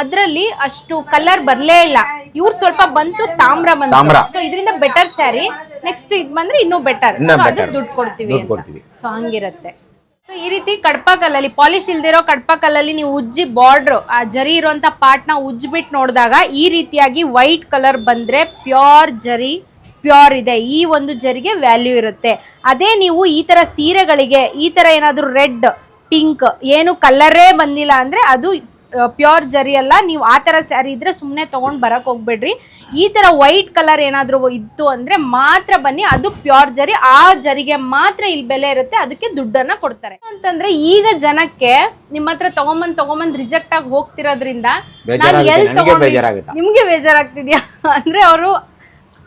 ಅದ್ರಲ್ಲಿ ಅಷ್ಟು ಕಲರ್ ಬರ್ಲೇ ಇಲ್ಲ. ಇವ್ರು ಸ್ವಲ್ಪ ಬಂತು ತಾಮ್ರ ಬಂತು. ತಾಮ್ರ. ಸೊ ಇದರಿಂದ ಬೆಟರ್ ಸ್ಯಾರಿ ನೆಕ್ಸ್ಟ್ ಇದ್ ಬಂದ್ರೆ ಇನ್ನೂ ಬೆಟರ್ ಇನ್ನೂ ಅದು better. ದುಡ್ಡು ಕೊಡ್ತೀವಿ ದುಡ್ಡು ಕೊಡ್ತೀವಿ. ಸೊ ಹಂಗಿರತ್ತೆ. ಸೊ ಈ ರೀತಿ ಕಡ್ಪಕಲ್ಲಲ್ಲಿ ಪಾಲಿಶ್ ಇಲ್ದಿರೋ ಕಡ್ಪಕಲ್ಲಲ್ಲಿ ನೀವು ಉಜ್ಜಿ ಬಾರ್ಡ್ರ್ ಆ ಜರಿ ಇರುವಂತ ಪಾರ್ಟ್ನ ಉಜ್ಜಿಬಿಟ್ಟು ನೋಡಿದಾಗ ಈ ರೀತಿಯಾಗಿ ವೈಟ್ ಕಲರ್ ಬಂದ್ರೆ ಪ್ಯೂರ್ ಜರಿ ಪ್ಯೂರ್ ಇದೆ. ಈ ಒಂದು ಜರಿಗೆ ವ್ಯಾಲ್ಯೂ ಇರುತ್ತೆ. ಅದೇ ನೀವು ಈ ತರ ಸೀರೆಗಳಿಗೆ ಈ ತರ ಏನಾದ್ರು ರೆಡ್ ಪಿಂಕ್ ಏನು ಕಲರೇ ಬಂದಿಲ್ಲ ಅಂದ್ರೆ ಅದು ಪ್ಯೂರ್ ಜರಿ ಅಲ್ಲ ನೀವು ಆ ಥರ ಸ್ಯಾರಿ ಇದ್ರೆ ಸುಮ್ಮನೆ ತೊಗೊಂಡು ಬರಕ್ ಹೋಗ್ಬೇಡ್ರಿ. ಈ ಥರ ವೈಟ್ ಕಲರ್ ಏನಾದರೂ ಇತ್ತು ಅಂದರೆ ಮಾತ್ರ ಬನ್ನಿ ಅದು ಪ್ಯೂರ್ ಜರಿ ಆ ಜರಿಗೆ ಮಾತ್ರ ಇಲ್ಲಿ ಬೆಲೆ ಇರುತ್ತೆ ಅದಕ್ಕೆ ದುಡ್ಡನ್ನ ಕೊಡ್ತಾರೆ. ಅಂತಂದ್ರೆ ಈಗ ಜನಕ್ಕೆ ನಿಮ್ಮ ಹತ್ರ ತಗೊಂಬಂದ್ ತಗೊಂಬಂದ್ ರಿಜೆಕ್ಟ್ ಆಗಿ ಹೋಗ್ತಿರೋದ್ರಿಂದ ನಾನು ಎಲ್ಲಿ ತೊಗೊಂಡು. ನಿಮ್ಗೆ ಬೇಜಾರಾಗ್ತಿದ್ಯಾ? ಅಂದ್ರೆ ಅವರು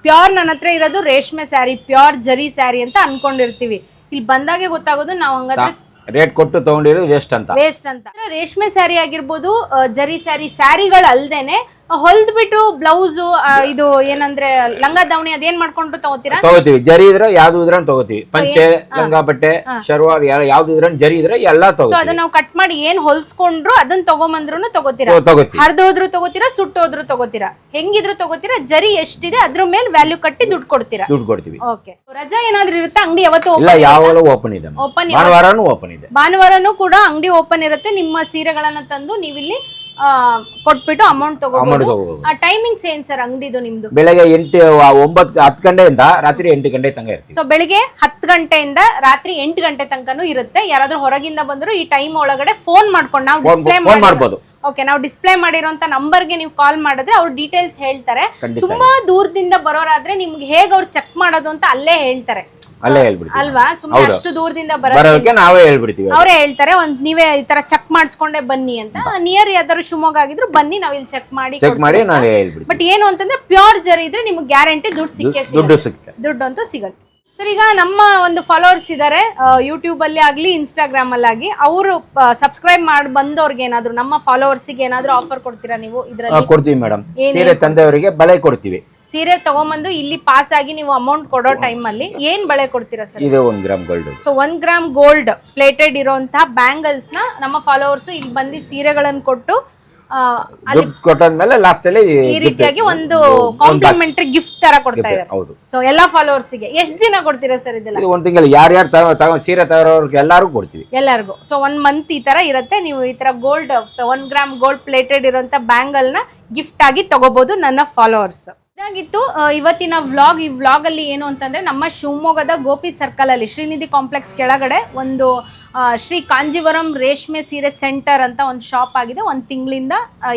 ಪ್ಯೂರ್ ನನ್ನ ಹತ್ರ ಇರೋದು ರೇಷ್ಮೆ ಸ್ಯಾರಿ ಪ್ಯೂರ್ ಜರಿ ಸ್ಯಾರಿ ಅಂತ ಅನ್ಕೊಂಡಿರ್ತೀವಿ. ಇಲ್ಲಿ ಬಂದಾಗೆ ಗೊತ್ತಾಗೋದು ನಾವು ಹಂಗಾದ್ರೆ ರೇಟ್ ಕೊಟ್ಟು ತಗೊಂಡಿರೋದು ವೇಸ್ಟ್ ಅಂತ. ವೇಸ್ಟ್ ಅಂತ. ರೇಷ್ಮೆ ಸ್ಯಾರಿ ಆಗಿರ್ಬೋದು ಜರಿ ಸ್ಯಾರಿ ಸ್ಯಾರಿಗಳು ಅಲ್ದೇನೆ ಹೊಲ್ದ್ಬಿಟ್ಟು ಬ್ಲೌಸ್ ಇದು ಏನಂದ್ರೆ ಲಂಗ ದಾವಣಿ ಅದೇನ್ ಮಾಡ್ಕೊಂಡ್ರು ತಗೋತೀರಾ? ತಗೋತೀವಿ. ಜರಿ ಇದ್ರೆ ಯಾವ್ದು ಇದ್ರ ತಗೋತೀವಿ. ಪಂಚೆ ಲಂಗ ಬಟ್ಟೆ ಶರ್ವಾರ್ ಯಾವ್ದು ಇದ್ರ ಜರಿ ಇದ್ರೆ ಎಲ್ಲಾ ಸೊ ತಗೋತೀವಿ. ಅದನ್ನ ನಾವು ಕಟ್ ಮಾಡಿ ಏನ್ ಹೊಲ್ಸ್ಕೊಂಡ್ರು ಅದನ್ನ ತಗೊಂಬಂದ್ರು ತಗೋತೀರಾ? ತಗೋ- ತಗೋತೀವಿ. ಹರಿದೋದ್ರು ತಗೋತೀರಾ ಸುಟ್ಟೋದ್ರು ತಗೋತೀರಾ? ಹೆಂಗಿದ್ರು ತಗೋತೀರಾ ಜರಿ ಎಷ್ಟಿದೆ ಅದ್ರ ಮೇಲೆ ವ್ಯಾಲ್ಯೂ ಕಟ್ಟಿ ದುಡ್ಡು ಕೊಡ್ತೀರಾ? ದುಡ್ಡು ಕೊಡ್ತೀವಿ. ಓಕೆ ರಜಾ ಏನಾದ್ರೂ ಇರುತ್ತೆ? ಅಂಗಡಿ ಯಾವತ್ತು ಇಲ್ಲ ಯಾವಾಗಲೂ ಓಪನ್ ಇದೆ. ಓಪನ್ ಭಾನುವಾರನೂ ಓಪನ್ ಇದೆ. ಭಾನುವಾರನೂ ಕೂಡ ಅಂಗಡಿ ಓಪನ್ ಇರುತ್ತೆ. ನಿಮ್ಮ ಸೀರೆಗಳನ್ನ ತಂದು ನೀವಿಲ್ಲಿ ಕೊಟ್ಬಿಟ್ಟು ಅಮೌಂಟ್ ತಗೋಬಹುದು ತಗೋಬಹುದು ಆ ಟೈಮಿಂಗ್ಸ್ ಏನ್ ಸರ್ ಅಂಗಡಿದು ನಿಮ್ದು? ಬೆಳಗ್ಗೆ ಎಂಟು ಒಂಬತ್ತು ಹತ್ತು ಗಂಟೆಯಿಂದ ರಾತ್ರಿ ಎಂಟು ಗಂಟೆ ತನಕ ಇರ್ತೀವಿ. ಸೊ ಬೆಳಿಗ್ಗೆ ಹತ್ ಗಂಟೆಯಿಂದ ರಾತ್ರಿ ಎಂಟು ಗಂಟೆ ತನಕನೂ ಇರುತ್ತೆ. ಯಾರಾದ್ರೂ ಹೊರಗಿಂದ ಬಂದ್ರು ಈ ಟೈಮ್ ಒಳಗಡೆ ಫೋನ್ ಮಾಡ್ಕೊಂಡು ನಾವು ಡಿಸ್ಪ್ಲೇ ಮಾಡ್ಬೋದು. ಓಕೆ ನಾವು ಡಿಸ್ಪ್ಲೇ ಮಾಡಿರೋಂತ ನಂಬರ್ಗೆ ನೀವು ಕಾಲ್ ಮಾಡಿದ್ರೆ ಅವ್ರು ಡೀಟೇಲ್ಸ್ ಹೇಳ್ತಾರೆ. ಖಂಡಿತ ತುಂಬಾ ದೂರದಿಂದ ಬರೋರಾದ್ರೆ ನಿಮ್ಗೆ ಹೇಗೆ ಅವ್ರು ಚೆಕ್ ಮಾಡೋದು ಅಂತ ಅಲ್ಲೇ ಹೇಳ್ತಾರೆ. ಅಲ್ಲೇ ಹೇಳ್ಬಿಡ್ತೀವಿ. ಅಲ್ವಾ? ಸುಮ್ಮನೆ ಹೌದು. ಅಷ್ಟು ದೂರದಿಂದ ಬರೋದು ಬರೋದಕ್ಕೆ ನಾವೇ ಹೇಳ್ಬಿಡ್ತೀವಿ ಅವರೇ ಹೇಳ್ತಾರೆ ಒಂದ್ ನೀವೇ ಈ ತರ ಚೆಕ್ ಮಾಡಿಸ್ಕೊಂಡೆ ಬನ್ನಿ ಅಂತ. ನಿಯರ್ ಯಾವ್ದಾದ್ರು ಶಿವಮೊಗ್ಗ ಆಗಿದ್ರು ಬನ್ನಿ ನಾವ್ ಇಲ್ಲಿ ಚೆಕ್ ಮಾಡಿ ಚೆಕ್ ಮಾಡಿ ನಾನು ಹೇಳ್ಬಿಡ್ತೀನಿ ಬಟ್ ಏನು ಅಂತಂದ್ರೆ ಪ್ಯೂರ್ ಜರಿ ಇದ್ರೆ ನಿಮ್ಗೆ ಗ್ಯಾರಂಟಿ ದುಡ್ಡು ಸಿಕ್ಕೇ ದುಡ್ಡು ಸಿಗುತ್ತೆ. ಸಿಗುತ್ತೆ. ದುಡ್ಡು ಅಂತೂ ಸಿಗುತ್ತೆ. ಸರ್ ಈಗ ನಮ್ಮ ಒಂದು ಫಾಲೋವರ್ಸ್ ಇದ್ದಾರೆ ಯೂಟ್ಯೂಬ್ ಅಲ್ಲಿ ಆಗ್ಲಿ ಇನ್ಸ್ಟಾಗ್ರಾಮ್ ಅಲ್ಲಿ ಆಗಿ ಅವರು ಸಬ್ಸ್ಕ್ರೈಬ್ ಮಾಡಿ ಬಂದವ್ರಿಗೆ ಏನಾದ್ರು ನಮ್ಮ ಫಾಲೋವರ್ಸ್ಗೆ ಏನಾದ್ರು ಆಫರ್ ಕೊಡ್ತೀರಾ ನೀವು ಆ, ಇದ್ರಲ್ಲಿ ಕೊಡ್ತೀವಿ ಮೇಡಮ್ ಸೀರೆ ತಂದೆಯವರಿಗೆ ಬಳೆ ಕೊಡ್ತೀವಿ. ಸೀರೆ ತಗೊಂಬಂದು ಇಲ್ಲಿ ಪಾಸ್ ಆಗಿ ನೀವು ಅಮೌಂಟ್ ಕೊಡೋ ಟೈಮ್ ಅಲ್ಲಿ ಏನ್ ಬಳೆ ಕೊಡ್ತೀರಾ ಸರ್? ಇದು ಒಂದ್ ಗ್ರಾಮ್ ಗೋಲ್ಡ್ ಸೊ ಒಂದ್ ಗ್ರಾಮ್ ಗೋಲ್ಡ್ ಪ್ಲೇಟೆಡ್ ಇರೋಂತಹ ಬ್ಯಾಂಗಲ್ಸ್ನ ನಮ್ಮ ಫಾಲೋವರ್ಸ್ ಇಲ್ಲಿ ಬಂದು ಸೀರೆಗಳನ್ನು ಕೊಟ್ಟು ಆ, ಅಲ್ಲಿ ದುಡ್ಡು ಕೊಟ್ಟಾದ್ಮೇಲೆ ಲಾಸ್ಟ್ ಅಲ್ಲಿ ಈ ರೀತಿಯಾಗಿ ಒಂದು ಕಾಂಪ್ಲಿಮೆಂಟರಿ ಗಿಫ್ಟ್ ತರ ಕೊಡ್ತಾ. ಇದ್ದಾರೆ. ಹೌದು. ಸೊ ಎಲ್ಲಾ ಫಾಲೋವರ್ಸ್ಗೆ ಎಷ್ಟು ದಿನ ಕೊಡ್ತೀರಾ ಸರ್ ಇದೆಲ್ಲ? ಇದು ಒಂದ್ ತಿಂಗಳು ಯಾರ್ಯಾರು ತಗೋ ಸೀರೆ ತಗೋರ್ಗೆ ಎಲ್ಲಾರು ಕೊಡ್ತೀವಿ. ಎಲ್ಲರಿಗೂ. ಸೊ ಒನ್ ಮಂತ್ ಈ ತರ ಇರುತ್ತೆ. ನೀವು ಈ ತರ gold one gram gold plated ಇರೋಂತ ಬ್ಯಾಂಗಲ್ನ ಗಿಫ್ಟ್ ಆಗಿ ತಗೋಬಹುದು ನನ್ನ ಫಾಲೋವರ್ಸ್ ಇದಾಗಿತ್ತು. ಇವತ್ತಿನ ವ್ಲಾಗ್, ಈ ವ್ಲಾಗ್ ಅಲ್ಲಿ ಏನು ಅಂತಂದ್ರೆ ನಮ್ಮ ಶಿವಮೊಗ್ಗದ ಗೋಪಿ ಸರ್ಕಲ್ ಅಲ್ಲಿ, ಶ್ರೀನಿಧಿ ಕಾಂಪ್ಲೆಕ್ಸ್ ಕೆಳಗಡೆ ಒಂದು ಶ್ರೀ ಕಾಂಜಿವರಂ ರೇಷ್ಮೆ ಸೀರೆ ಸೆಂಟರ್ ಅಂತ ಒಂದು ಶಾಪ್ ಆಗಿದೆ. ಒಂದು ತಿಂಗಳಿಂದ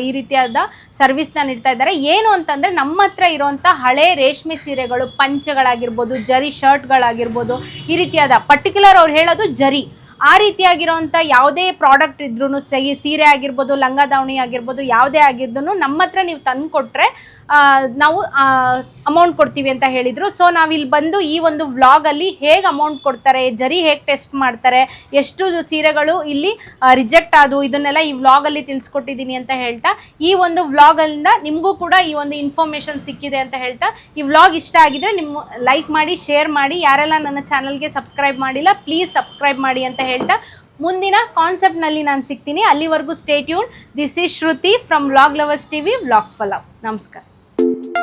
ಈ ರೀತಿಯಾದ ಸರ್ವಿಸ್ನ ನೀಡ್ತಾ ಇದ್ದಾರೆ. ಏನು ಅಂತಂದ್ರೆ ನಮ್ಮ ಹತ್ರ ಇರುವಂತ ಹಳೆ ರೇಷ್ಮೆ ಸೀರೆಗಳು, ಪಂಚಗಳಾಗಿರ್ಬೋದು, ಜರಿ ಶರ್ಟ್ಗಳಾಗಿರ್ಬೋದು ಈ ರೀತಿಯಾದ ಪರ್ಟಿಕ್ಯುಲರ್ ಅವ್ರು ಹೇಳೋದು ಜರಿ. ಆ ರೀತಿಯಾಗಿರೋಂಥ ಯಾವುದೇ ಪ್ರಾಡಕ್ಟ್ ಇದ್ರೂ ಸೀರೆ ಆಗಿರ್ಬೋದು, ಲಂಗ ದಾವಣಿ ಆಗಿರ್ಬೋದು, ಯಾವುದೇ ಆಗಿದ್ದು ನಮ್ಮ ಹತ್ರ ನೀವು ತಂದು ಕೊಟ್ಟರೆ ನಾವು ಅಮೌಂಟ್ ಕೊಡ್ತೀವಿ ಅಂತ ಹೇಳಿದರು. ಸೊ ನಾವಿಲ್ಲಿ ಬಂದು ಈ ಒಂದು ವ್ಲಾಗಲ್ಲಿ ಹೇಗೆ ಅಮೌಂಟ್ ಕೊಡ್ತಾರೆ, ಜರಿ ಹೇಗೆ ಟೆಸ್ಟ್ ಮಾಡ್ತಾರೆ, ಎಷ್ಟು ಸೀರೆಗಳು ಇಲ್ಲಿ ರಿಜೆಕ್ಟ್ ಆದವು, ಇದನ್ನೆಲ್ಲ ಈ ವ್ಲಾಗಲ್ಲಿ ತಿಳಿಸ್ಕೊಟ್ಟಿದ್ದೀನಿ ಅಂತ ಹೇಳ್ತಾ, ಈ ಒಂದು ವ್ಲಾಗಲ್ಲಿಂದ ನಿಮಗೂ ಕೂಡ ಈ ಒಂದು ಇನ್ಫಾರ್ಮೇಷನ್ ಸಿಕ್ಕಿದೆ ಅಂತ ಹೇಳ್ತಾ, ಈ ವ್ಲಾಗ್ ಇಷ್ಟ ಆಗಿದ್ರೆ ನಿಮ್ಮ ಲೈಕ್ ಮಾಡಿ ಶೇರ್ ಮಾಡಿ, ಯಾರೆಲ್ಲ ನನ್ನ ಚಾನಲ್ಗೆ ಸಬ್ಸ್ಕ್ರೈಬ್ ಮಾಡಿಲ್ಲ ಪ್ಲೀಸ್ ಸಬ್ಸ್ಕ್ರೈಬ್ ಮಾಡಿ ಅಂತ ಹೇಳ್ತಾ, ಮುಂದಿನ ಕಾನ್ಸೆಪ್ಟ್ನಲ್ಲಿ ನಾನು ಸಿಗ್ತೀನಿ. ಅಲ್ಲಿವರೆಗೂ stay tuned this is Shruti from vlog lovers T V vlogs follow ನಮಸ್ಕಾರ. you